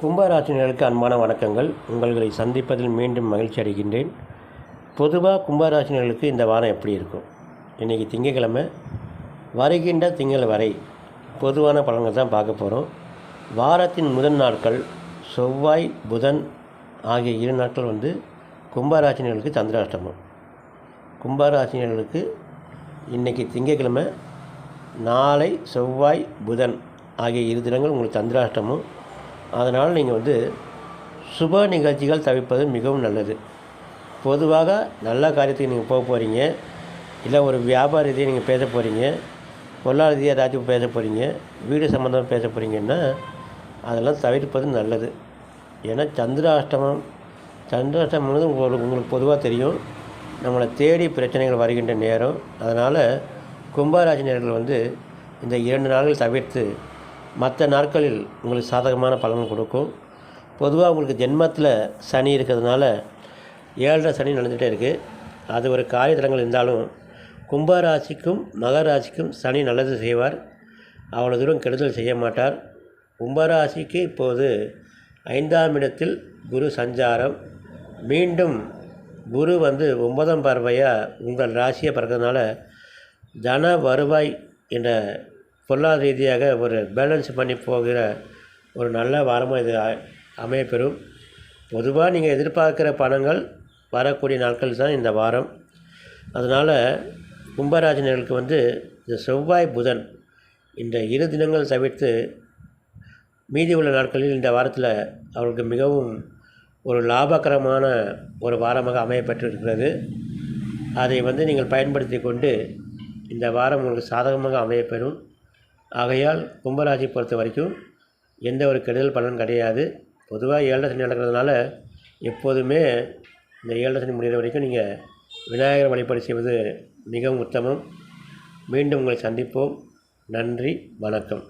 கும்பராசினியர்களுக்கு அன்பான வணக்கங்கள். உங்களை சந்திப்பதில் மீண்டும் மகிழ்ச்சி அடைகின்றேன். பொதுவாக கும்பராசினர்களுக்கு இந்த வாரம் எப்படி இருக்கும்? இன்றைக்கி திங்கக்கிழமை. வருகின்ற திங்கள் வரை பொதுவான பலன்கள் தான் பார்க்க போகிறோம் வாரத்தின் முதல் நாட்கள் செவ்வாய் புதன் ஆகிய இரு நாட்கள் வந்து கும்பராசினர்களுக்கு சந்திராஷ்டமம். கும்பராசினர்களுக்கு இன்றைக்கி திங்கக்கிழமை நாளை செவ்வாய் புதன் ஆகிய இரு தினங்கள் உங்களுக்கு சந்திராஷ்டமம். அதனால் நீங்கள் வந்து சுப நிகழ்ச்சிகள் தவிர்ப்பது மிகவும் நல்லது. பொதுவாக நல்ல காரியத்துக்கு நீங்கள் போக போகிறீங்க இல்லை ஒரு வியாபார ரீதியாக நீங்கள் பேச போகிறீங்க பொருளாதார ரீதியாக ஏதாச்சும் பேச போகிறீங்க வீடு சம்மந்தமாக பேச போகிறீங்கன்னா அதெல்லாம் தவிர்ப்பது நல்லது. ஏன்னா சந்திராஷ்டமம் சந்திராஷ்டமம் உங்களுக்கு உங்களுக்கு பொதுவாக தெரியும். நம்மளை தேடி பிரச்சனைகள் வருகின்ற நேரம். அதனால் கும்பராசினியர்கள் வந்து இந்த இரண்டு நாள்கள் தவிர்த்து மற்ற நாட்களில் உங்களுக்கு சாதகமான பலன் கொடுக்கும். பொதுவாக உங்களுக்கு ஜென்மத்தில் சனி இருக்கிறதுனால ஏழரை சனி நடந்துகிட்டே இருக்குது அது ஒரு காரியத்தலங்கள் இருந்தாலும் கும்பராசிக்கும் மகராசிக்கும் சனி நல்லது செய்வார். அவ்வளோ தூரம் கெடுதல் செய்ய மாட்டார். கும்பராசிக்கு இப்போது ஐந்தாம் இடத்தில் குரு சஞ்சாரம். மீண்டும் குரு வந்து ஒன்பதாம் பார்வையாக உங்கள் ராசியை பிறக்கிறதுனால தன வருவாய் என்ற பொருளாதார ரீதியாக ஒரு பேலன்ஸ் பண்ணி போகிற ஒரு நல்ல வாரமாக இது அமையப்பெறும். பொதுவாக நீங்கள் எதிர்பார்க்குற பணங்கள் வரக்கூடிய நாட்கள் தான் இந்த வாரம். அதனால் கும்பராஜினர்களுக்கு வந்து இந்த செவ்வாய் புதன் இந்த இரு தினங்கள் தவிர்த்து மீதி உள்ள நாட்களில் இந்த வாரத்தில் அவர்களுக்கு மிகவும் ஒரு லாபகரமான ஒரு வாரமாக அமையப்பட்டிருக்கிறது அதை வந்து நீங்கள் பயன்படுத்தி கொண்டு இந்த வாரம் உங்களுக்கு சாதகமாக அமையப்பெறும். ஆகையால் கும்பராசி பொறுத்த வரைக்கும் எந்த ஒரு கெடுதல் பலன் கிடையாது. பொதுவாக ஏழரை சனி நடக்கிறதுனால எப்போதுமே இந்த ஏழரை சனி முடிகிற வரைக்கும் நீங்கள் விநாயகர் வழிபாடு செய்வது மிகவும் உத்தமம். மீண்டும் உங்களை சந்திப்போம். நன்றி வணக்கம்.